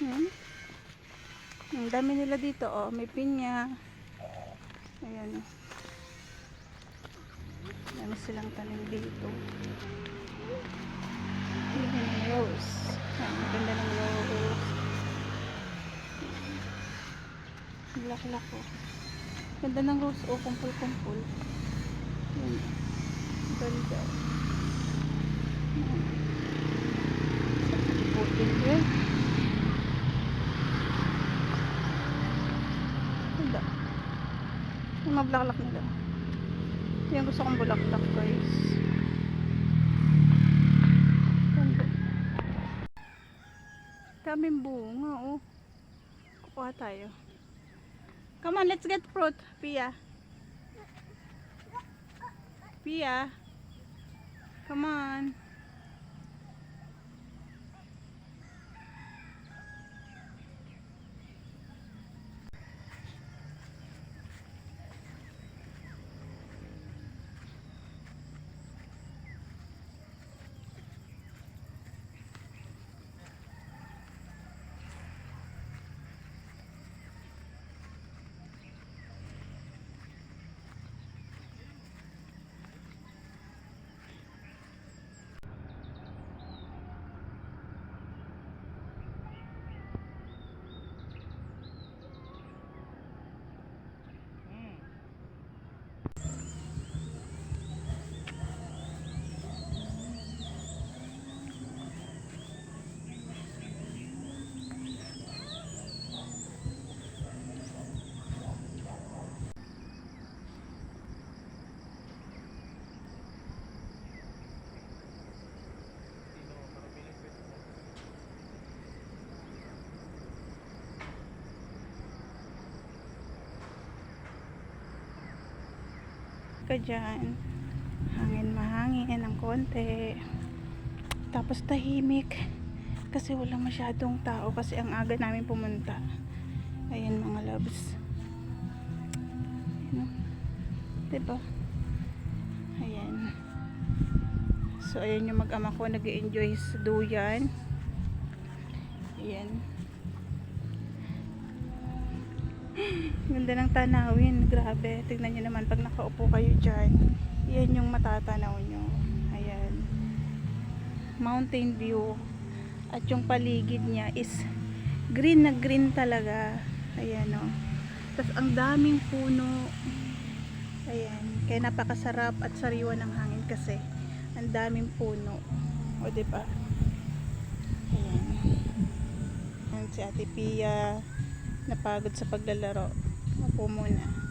Hmm? Ang dami nila dito, oh. May pinya. Ayan, oh. Dami silang tanim dito. Ayan, rose. Ayan, ang ganda ng rose. Laklak, oh. Ganda ng rose, oh. Kumpul-kumpul. Ayan. Ganda, oh. Ayan. Putin yun. Ganda. Yung mablaklak nila. Yan gusto kong bulaklak guys. Daming bunga oh. Kukuha tayo. Come on, let's get fruit. Pia. Pia. Come on. Ka dyan. Hangin mahangin ng konti. Tapos tahimik. Kasi wala masyadong tao. Kasi ang aga namin pumunta. Ayan mga loves. Ayan. Diba? Ayan. So ayan yung mag-ama ko nag enjoy sa duyan. Ayan. Ganda ng tanawin. Grabe. Tignan nyo naman pag nakaupo kayo dyan. Yan yung matatanaw nyo. Ayan. Mountain view. At yung paligid niya is green na green talaga. Ayan o. Tapos ang daming puno. Ayan. Kaya napakasarap at sariwa ng hangin kasi ang daming puno. O diba? Ayan. Ayan si Ate Pia napagod sa paglalaro. Upo muna.